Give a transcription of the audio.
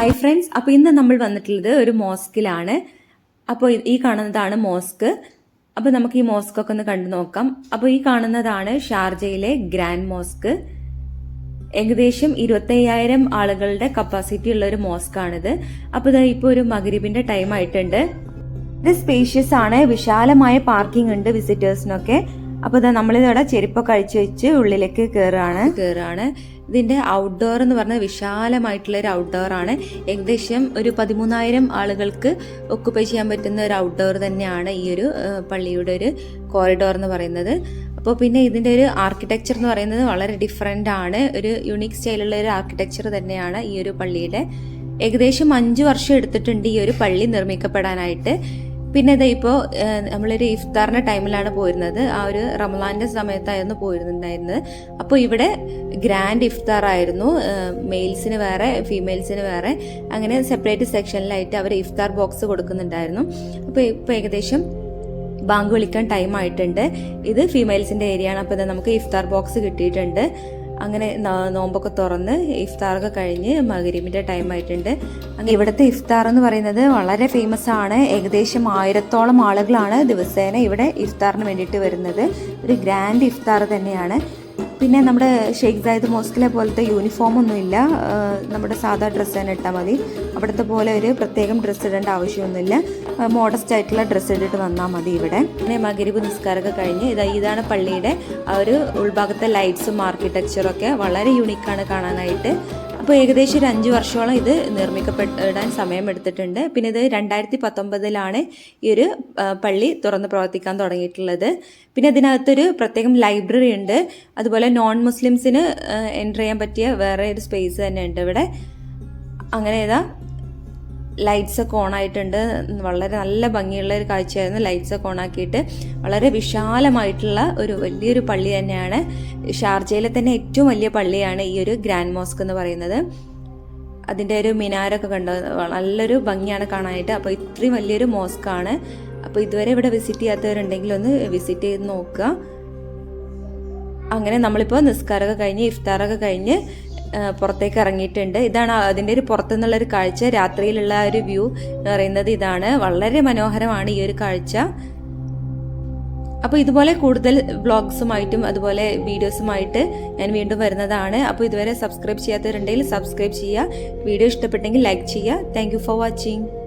Hi friends അപ്പോൾ ഇന്ന് നമ്മൾ വന്നിട്ടുള്ളത് ഒരു മോസ്കിലാണ്. അപ്പോൾ ഈ കാണുന്നതാണ് മോസ്ക്. അപ്പോൾ നമുക്ക് ഈ മോസ്ക് ഒക്കെ ഒന്ന് കണ്ടു നോക്കാം. അപ്പോൾ ഈ കാണുന്നതാണ് ഷാർജയിലെ ഗ്രാൻഡ് മോസ്ക്. ഏകദേശം ഇരുപത്തയ്യായിരം ആളുകളുടെ കപ്പാസിറ്റി ഉള്ള ഒരു മോസ്ക് ആണിത് അപ്പോൾ ഇതാ ഇപ്പോൾ ഒരു മകരീബിന്റെ ടൈം ആയിട്ടുണ്ട്. ഇത് സ്പേഷ്യസ് ആണ്. വിശാലമായ പാർക്കിംഗ് ഉണ്ട് വിസിറ്റേഴ്സിനൊക്കെ അപ്പോൾ ഇതാ നമ്മളിതവിടെ ചെരുപ്പൊക്കെ അഴിച്ചു വെച്ച് ഉള്ളിലേക്ക് കയറുകയാണ് കയറുകയാണ് ഇതിന്റെ ഔട്ട്ഡോർ എന്ന് പറഞ്ഞാൽ വിശാലമായിട്ടുള്ള ഒരു ഔട്ട്ഡോർ ആണ്. ഏകദേശം ഒരു പതിമൂന്നായിരം ആളുകൾക്ക് ഒക്കുപ്പൈ ചെയ്യാൻ പറ്റുന്ന ഒരു ഔട്ട്ഡോർ തന്നെയാണ് ഈ ഒരു പള്ളിയുടെ ഒരു കോറിഡോർ എന്ന് പറയുന്നത്. അപ്പോൾ പിന്നെ ഇതിന്റെ ഒരു ആർക്കിടെക്ചർ എന്ന് പറയുന്നത് വളരെ ഡിഫറെന്റ് ആണ്. ഒരു യുണീക്ക് സ്റ്റൈലുള്ള ഒരു ആർക്കിടെക്ചർ തന്നെയാണ് ഈ ഒരു പള്ളിയുടെ. ഏകദേശം അഞ്ച് വർഷം എടുത്തിട്ടുണ്ട് ഈ ഒരു പള്ളി നിർമ്മിക്കപ്പെടാനായിട്ട്. പിന്നെ ഇത് ഇപ്പോൾ നമ്മളൊരു ഇഫ്താറിന്റെ ടൈമിലാണ് പോയിരുന്നത്. ആ ഒരു റമലാന്റെ സമയത്തായിരുന്നു പോയിരുന്നുണ്ടായിരുന്നത്. അപ്പോൾ ഇവിടെ ഗ്രാൻഡ് ഇഫ്താർ ആയിരുന്നു മെയിൽസിന് വേറെ ഫീമെയിൽസിന് വേറെ. അങ്ങനെ സെപ്പറേറ്റ് സെക്ഷനിലായിട്ട് അവർ ഇഫ്താർ ബോക്സ് കൊടുക്കുന്നുണ്ടായിരുന്നു. അപ്പോൾ ഇപ്പോൾ ഏകദേശം ബാങ്ക് വിളിക്കാൻ ടൈം ആയിട്ടുണ്ട്. ഇത് ഫീമെയിൽസിന്റെ ഏരിയ ആണ് അപ്പോൾ നമുക്ക് ഇഫ്താർ ബോക്സ് കിട്ടിയിട്ടുണ്ട്. അങ്ങനെ നോമ്പൊക്കെ തുറന്ന് ഇഫ്താറൊക്കെ കഴിഞ്ഞ് മകരീമിന്റെ ടൈം ആയിട്ടുണ്ട്. അങ്ങനെ ഇവിടുത്തെ ഇഫ്താർ എന്ന് പറയുന്നത് വളരെ ഫേമസ് ആണ്. ഏകദേശം ആയിരത്തോളം ആളുകളാണ് ദിവസേന ഇവിടെ ഇഫ്താറിന് വേണ്ടിയിട്ട് വരുന്നത്. ഒരു ഗ്രാൻഡ് ഇഫ്താർ തന്നെയാണ്. പിന്നെ നമ്മുടെ ഷെയ്ഖ് സായിദ് മോസ്കിലെ പോലത്തെ യൂണിഫോം ഒന്നുമില്ല. നമ്മുടെ സാധാ ഡ്രസ്സ് തന്നെ ഇട്ടാൽ മതി. അവിടുത്തെ പോലെ ഒരു പ്രത്യേകം ഡ്രസ്സ് ഇടേണ്ട ആവശ്യമൊന്നുമില്ല. മോഡസ്റ്റ് ആയിട്ടുള്ള ഡ്രസ്സ് ഇട്ടിട്ട് വന്നാൽ മതി ഇവിടെ. പിന്നെ മകരിബ് നിസ്കാരമൊക്കെ കഴിഞ്ഞ് ഇതാ ഇതാണ് പള്ളിയുടെ ആ ഒരു ഉൾഭാഗത്തെ ലൈറ്റ്സും ആർക്കിടെക്ചറും ഒക്കെ വളരെ യുണീക്കാണ് കാണാനായിട്ട്. അപ്പോൾ ഏകദേശം ഒരു അഞ്ച് വർഷത്തോളം ഇത് നിർമ്മിക്കപ്പെടാൻ സമയമെടുത്തിട്ടുണ്ട്. പിന്നെ ഇത് രണ്ടായിരത്തി പത്തൊമ്പതിലാണ് ഈ ഒരു പള്ളി തുറന്ന് പ്രവർത്തിക്കാൻ തുടങ്ങിയിട്ടുള്ളത്. പിന്നെ അതിനകത്തൊരു പ്രത്യേകം ലൈബ്രറി ഉണ്ട്. അതുപോലെ നോൺ മുസ്ലിംസിന് എന്റർ ചെയ്യാൻ പറ്റിയ വേറെ ഒരു സ്പേസ് തന്നെ ഉണ്ട് ഇവിടെ. അങ്ങനെ ഇതാ ലൈറ്റ്സ് ഒക്കെ ഓൺ ആയിട്ടുണ്ട്. വളരെ നല്ല ഭംഗിയുള്ള ഒരു കാഴ്ചയായിരുന്നു ലൈറ്റ്സ് ഒക്കെ ഓൺ ആക്കിയിട്ട്. വളരെ വിശാലമായിട്ടുള്ള ഒരു വലിയൊരു പള്ളി തന്നെയാണ്. ഷാർജയിലെ തന്നെ ഏറ്റവും വലിയ പള്ളിയാണ് ഈ ഒരു ഗ്രാൻഡ് മോസ്ക് എന്ന് പറയുന്നത്. അതിന്റെ ഒരു മിനാരൊക്കെ കണ്ട. നല്ലൊരു ഭംഗിയാണ് കാണാനായിട്ട്. അപ്പോൾ ഇത്രയും വലിയൊരു മോസ്കാണ് അപ്പോൾ ഇതുവരെ ഇവിടെ വിസിറ്റ് ചെയ്യാത്തവരുണ്ടെങ്കിൽ ഒന്ന് വിസിറ്റ് ചെയ്ത് നോക്കുക. അങ്ങനെ നമ്മളിപ്പോൾ നിസ്കാരമൊക്കെ കഴിഞ്ഞ് ഇഫ്താറൊക്കെ കഴിഞ്ഞ് പുറത്തേക്ക് ഇറങ്ങിയിട്ടുണ്ട്. ഇതാണ് അതിന്റെ ഒരു പുറത്തുനിന്നുള്ള ഒരു കാഴ്ച. രാത്രിയിലുള്ള ഒരു വ്യൂ എന്ന് പറയുന്നത് ഇതാണ്. വളരെ മനോഹരമാണ് ഈ ഒരു കാഴ്ച. അപ്പോൾ ഇതുപോലെ കൂടുതൽ വ്ളോഗ്സുമായിട്ടും അതുപോലെ വീഡിയോസുമായിട്ട് ഞാൻ വീണ്ടും വരുന്നതാണ്. അപ്പോൾ ഇതുവരെ സബ്സ്ക്രൈബ് ചെയ്യാത്തവരുണ്ടെങ്കിൽ സബ്സ്ക്രൈബ് ചെയ്യുക. വീഡിയോ ഇഷ്ടപ്പെട്ടെങ്കിൽ ലൈക്ക് ചെയ്യുക. Thank for watching.